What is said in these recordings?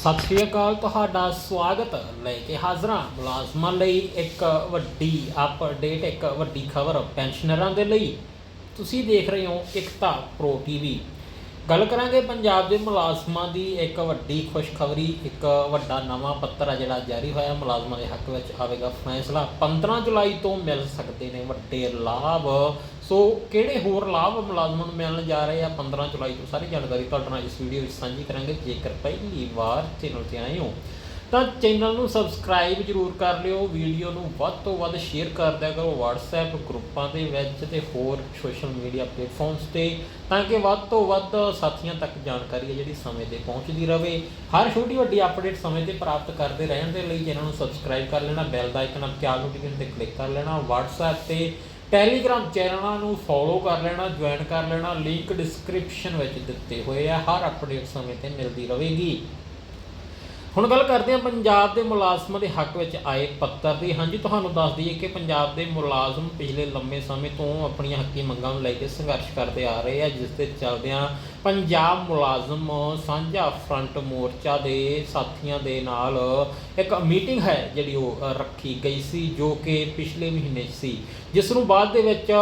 ਸਤਿ ਸ਼੍ਰੀ ਅਕਾਲ, ਤੁਹਾਡਾ ਸਵਾਗਤ ਲੈ ਕੇ ਹਾਜ਼ਰਾਂ ਮੁਲਾਜ਼ਮਾਂ ਲਈ ਇੱਕ ਵੱਡੀ ਅਪਡੇਟ ਇੱਕ ਵੱਡੀ ਖਬਰ ਪੈਨਸ਼ਨਰਾਂ ਦੇ ਲਈ। ਤੁਸੀਂ ਦੇਖ ਰਹੇ ਹੋ ਇਕਤਾ ਪ੍ਰੋ ਟੀਵੀ ਗੱਲ ਕਰਾਂਗੇ ਪੰਜਾਬ ਦੇ ਮੁਲਾਜ਼ਮਾਂ ਦੀ ਇੱਕ ਵੱਡੀ ਖੁਸ਼ਖਬਰੀ, ਇੱਕ ਵੱਡਾ ਨਵਾਂ ਪੱਤਰ ਆ ਜਿਹੜਾ ਜਾਰੀ ਹੋਇਆ। ਮੁਲਾਜ਼ਮਾਂ ਦੇ ਹੱਕ ਵਿੱਚ ਆਵੇਗਾ ਫੈਸਲਾ। 15 ਜੁਲਾਈ ਤੋਂ ਮਿਲ ਸਕਦੇ ਨੇ ਵੱਡੇ ਲਾਭ। ਸੋ ਕਿਹੜੇ ਹੋਰ ਲਾਭ ਮੁਲਾਜ਼ਮਾਂ ਨੂੰ ਮਿਲਣ ਜਾ ਰਹੇ ਆ 15 ਜੁਲਾਈ ਤੋਂ? ਸਾਰੀ ਜਾਣਕਾਰੀ ਤੁਹਾਡੇ ਨਾਲ ਇਸ ਵੀਡੀਓ ਵਿੱਚ ਸਾਂਝੀ ਕਰਾਂਗੇ। ਜੇਕਰ ਪਹਿਲੀ ਵਾਰ ਚੈਨਲ ਤੇ ਆਏ ਹੋ, ਤਾਂ ਚੈਨਲ ਨੂੰ ਸਬਸਕ੍ਰਾਈਬ ਜਰੂਰ ਕਰ ਲਿਓ। ਵੀਡੀਓ ਨੂੰ ਵੱਧ ਤੋਂ ਵੱਧ ਸ਼ੇਅਰ ਕਰ ਦਿਆ ਕਰੋ। WhatsApp ਗਰੁੱਪਾਂ ਦੇ ਵਿੱਚ ਤੇ ਹੋਰ ਸੋਸ਼ਲ ਮੀਡੀਆ ਪਲੇਟਫਾਰਮਸ ਤੇ, ਤਾਂ ਕਿ ਵੱਧ ਤੋਂ ਵੱਧ ਸਾਥੀਆਂ ਤੱਕ ਜਾਣਕਾਰੀ ਹੈ ਜਿਹੜੀ ਸਮੇਂ ਤੇ ਪਹੁੰਚਦੀ ਰਹੇ ਹਰ ਛੋਟੀ ਵੱਡੀ ਅਪਡੇਟ ਸਮੇਂ ਤੇ ਪ੍ਰਾਪਤ ਕਰਦੇ ਰਹਿਣ ਦੇ ਲਈ ਚੈਨਲ ਨੂੰ ਸਬਸਕ੍ਰਾਈਬ ਕਰ ਲੈਣਾ, ਬੈਲ ਦਾ ਆਈਕਨ ਆਪਕੇ ਆਲ ਨੋਟੀਫਿਕੇਸ਼ਨ ਤੇ ਕਲਿੱਕ ਕਰ ਲੈਣਾ, WhatsApp ਤੇ ਟੈਲੀਗ੍ਰਾਮ ਚੈਨਲਾਂ ਨੂੰ ਫੋਲੋ ਕਰ ਲੈਣਾ ਜੁਆਇਨ ਕਰ ਲੈਣਾ ਲਿੰਕ ਡਿਸਕ੍ਰਿਪਸ਼ਨ ਵਿੱਚ ਦਿੱਤੇ ਹੋਏ ਆ, ਹਰ ਅਪਡੇਟ ਸਮੇਂ ਤੇ ਮਿਲਦੀ ਰਹੇਗੀ। ਹੁਣ ਗੱਲ ਕਰਦੇ ਹਾਂ ਪੰਜਾਬ ਦੇ ਮੁਲਾਜ਼ਮਾਂ ਦੇ ਹੱਕ ਵਿੱਚ ਆਏ ਪੱਤਰ ਦੀ। ਹਾਂਜੀ, ਤੁਹਾਨੂੰ ਦੱਸ ਦਈਏ ਕਿ ਪੰਜਾਬ ਦੇ ਮੁਲਾਜ਼ਮ ਪਿਛਲੇ ਲੰਮੇ ਸਮੇਂ ਤੋਂ ਆਪਣੀਆਂ ਹੱਕੀ ਮੰਗਾਂ ਨੂੰ ਲੈ ਕੇ ਸੰਘਰਸ਼ ਕਰਦੇ ਆ ਰਹੇ ਆ, ਜਿਸ ਦੇ ਚੱਲਦਿਆਂ ਪੰਜਾਬ ਮੁਲਾਜ਼ਮ ਸਾਂਝਾ ਫਰੰਟ ਮੋਰਚਾ ਦੇ ਸਾਥੀਆਂ ਦੇ ਨਾਲ ਇੱਕ ਮੀਟਿੰਗ ਹੈ ਜਿਹੜੀ ਉਹ ਰੱਖੀ ਗਈ ਸੀ, ਜੋ ਕਿ ਪਿਛਲੇ ਮਹੀਨੇ 'ਚ ਸੀ। ਜਿਸ ਨੂੰ ਬਾਅਦ ਦੇ ਵਿੱਚ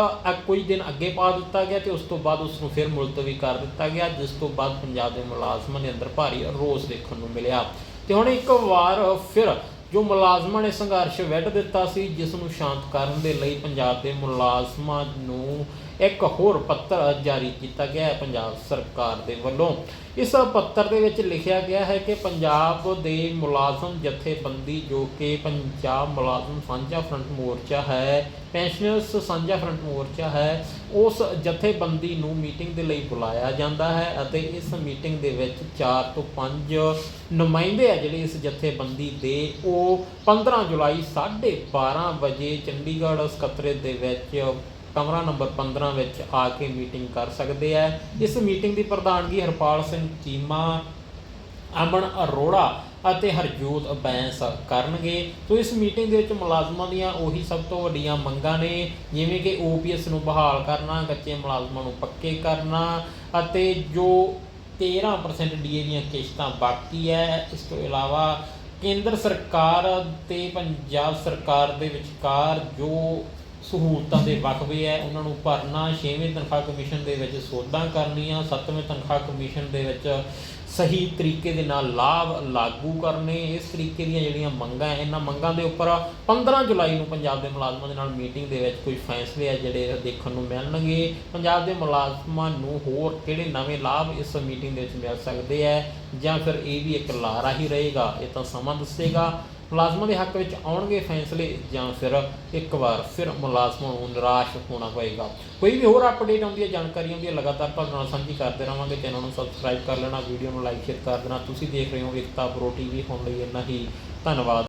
ਕੁਝ ਦਿਨ ਅੱਗੇ ਪਾ ਦਿੱਤਾ ਗਿਆ ਤੇ ਉਸ ਤੋਂ ਬਾਅਦ ਉਸ ਨੂੰ ਫਿਰ ਮੁਲਤਵੀ ਕਰ ਦਿੱਤਾ ਗਿਆ, ਜਿਸ ਤੋਂ ਬਾਅਦ ਪੰਜਾਬ ਦੇ ਮੁਲਾਜ਼ਮਾਂ ਦੇ ਅੰਦਰ ਭਾਰੀ ਰੋਸ ਦੇਖਣ ਨੂੰ ਮਿਲਿਆ। ਤੇ ਹੁਣ ਇੱਕ ਵਾਰ ਫਿਰ ਜੋ ਮੁਲਾਜ਼ਮਾਂ ਨੇ ਸੰਘਰਸ਼ ਵਿੱਢ ਦਿੱਤਾ ਸੀ, ਜਿਸ ਨੂੰ ਸ਼ਾਂਤ ਕਰਨ ਦੇ ਲਈ ਪੰਜਾਬ ਦੇ ਮੁਲਾਜ਼ਮਾਂ ਨੂੰ ਇੱਕ ਹੋਰ ਪੱਤਰ ਜਾਰੀ ਕੀਤਾ ਗਿਆ ਹੈ ਪੰਜਾਬ ਸਰਕਾਰ ਦੇ ਵੱਲੋਂ। ਇਸ ਪੱਤਰ ਦੇ ਵਿੱਚ ਲਿਖਿਆ ਗਿਆ ਹੈ ਕਿ ਪੰਜਾਬ ਦੇ ਮੁਲਾਜ਼ਮ ਜਥੇਬੰਦੀ, ਜੋ ਕਿ ਪੰਜਾਬ ਮੁਲਾਜ਼ਮ ਸਾਂਝਾ ਫਰੰਟ ਮੋਰਚਾ ਹੈ, ਪੈਨਸ਼ਨਰਸ ਸਾਂਝਾ ਫਰੰਟ ਮੋਰਚਾ ਹੈ, ਉਸ ਜਥੇਬੰਦੀ ਨੂੰ ਮੀਟਿੰਗ ਦੇ ਲਈ ਬੁਲਾਇਆ ਜਾਂਦਾ ਹੈ ਅਤੇ ਇਸ ਮੀਟਿੰਗ ਦੇ ਵਿੱਚ 4 ਤੋਂ 5 ਨੁਮਾਇੰਦੇ ਆ ਜਿਹੜੇ ਇਸ ਜਥੇਬੰਦੀ ਦੇ, ਉਹ 15 ਜੁਲਾਈ 12:30 ਵਜੇ ਚੰਡੀਗੜ੍ਹ ਸਕੱਤਰੇ ਦੇ ਵਿੱਚ ਕਮਰਾ ਨੰਬਰ 15 ਵਿੱਚ ਆ ਕੇ ਮੀਟਿੰਗ ਕਰ ਸਕਦੇ ਆ। ਇਸ ਮੀਟਿੰਗ ਦੀ ਪ੍ਰਧਾਨਗੀ ਹਰਪਾਲ ਸਿੰਘ ਚੀਮਾ, ਅਮਨ ਅਰੋੜਾ ਅਤੇ ਹਰਜੋਤ ਬੈਂਸ ਕਰਨਗੇ। ਸੋ ਇਸ ਮੀਟਿੰਗ ਦੇ ਵਿੱਚ ਮੁਲਾਜ਼ਮਾਂ ਦੀਆਂ ਉਹੀ ਸਭ ਤੋਂ ਵੱਡੀਆਂ ਮੰਗਾਂ ਨੇ, ਜਿਵੇਂ ਕਿ OPS ਨੂੰ ਬਹਾਲ ਕਰਨਾ, ਕੱਚੇ ਮੁਲਾਜ਼ਮਾਂ ਨੂੰ ਪੱਕੇ ਕਰਨਾ ਅਤੇ ਜੋ 13% ਡੀਏ ਦੀਆਂ ਕਿਸ਼ਤਾਂ ਬਾਕੀ ਹੈ, ਇਸ ਤੋਂ ਇਲਾਵਾ ਕੇਂਦਰ ਸਰਕਾਰ ਅਤੇ ਪੰਜਾਬ ਸਰਕਾਰ ਦੇ ਵਿਚਕਾਰ ਜੋ ਸਹੂਲਤਾਂ ਦੇ ਵਕਫੇ ਹੈ, ਉਹਨਾਂ ਨੂੰ ਭਰਨਾ, ਛੇਵੇਂ ਤਨਖਾਹ ਕਮਿਸ਼ਨ ਦੇ ਵਿੱਚ ਸੋਧਾਂ ਕਰਨੀਆਂ, ਸੱਤਵੇਂ ਤਨਖਾਹ ਕਮਿਸ਼ਨ ਦੇ ਵਿੱਚ ਸਹੀ ਤਰੀਕੇ ਦੇ ਨਾਲ ਲਾਭ ਲਾਗੂ ਕਰਨੇ, ਇਸ ਤਰੀਕੇ ਦੀਆਂ ਜਿਹੜੀਆਂ ਮੰਗਾਂ ਇਹਨਾਂ ਮੰਗਾਂ ਦੇ ਉੱਪਰ 15 ਜੁਲਾਈ ਨੂੰ ਪੰਜਾਬ ਦੇ ਮੁਲਾਜ਼ਮਾਂ ਦੇ ਨਾਲ ਮੀਟਿੰਗ ਦੇ ਵਿੱਚ ਕੁਝ ਫੈਸਲੇ ਆ ਜਿਹੜੇ ਦੇਖਣ ਨੂੰ ਮਿਲਣਗੇ। ਪੰਜਾਬ ਦੇ ਮੁਲਾਜ਼ਮਾਂ ਨੂੰ ਹੋਰ ਕਿਹੜੇ ਨਵੇਂ ਲਾਭ ਇਸ ਮੀਟਿੰਗ ਦੇ ਵਿੱਚ ਮਿਲ ਸਕਦੇ ਆ ਜਾਂ ਫਿਰ ਇਹ ਵੀ ਇੱਕ ਲਾਰਾ ਹੀ ਰਹੇਗਾ, ਇਹ ਤਾਂ ਸਮਾਂ ਦੱਸੇਗਾ। ਮੁਲਾਜ਼ਮਾਂ ਦੇ ਹੱਕ ਵਿੱਚ ਆਉਣਗੇ ਫੈਸਲੇ ਜਾਂ ਫਿਰ ਇੱਕ ਵਾਰ ਫਿਰ ਮੁਲਾਜ਼ਮਾਂ ਨੂੰ ਨਿਰਾਸ਼ ਹੋਣਾ ਪਏਗਾ। ਕੋਈ ਵੀ ਹੋਰ ਅਪਡੇਟ ਆਉਂਦੀ ਹੈ, ਜਾਣਕਾਰੀ ਆਉਂਦੀ ਹੈ, ਲਗਾਤਾਰ ਤੁਹਾਡੇ ਨਾਲ ਸਾਂਝੀ ਕਰਦੇ ਰਹਾਂਗੇ। ਚੈਨਲ ਨੂੰ ਸਬਸਕ੍ਰਾਈਬ ਕਰ ਲੈਣਾ ਵੀਡੀਓ ਨੂੰ ਲਾਈਕ ਸ਼ੇਅਰ ਕਰ ਦੇਣਾ। ਤੁਸੀਂ ਦੇਖ ਰਹੇ ਹੋ ਇਕਤਾ ਪ੍ਰੋ ਟੀਵੀ ਹੁਣ ਲਈ ਇੰਨਾ ਹੀ। ਧੰਨਵਾਦ।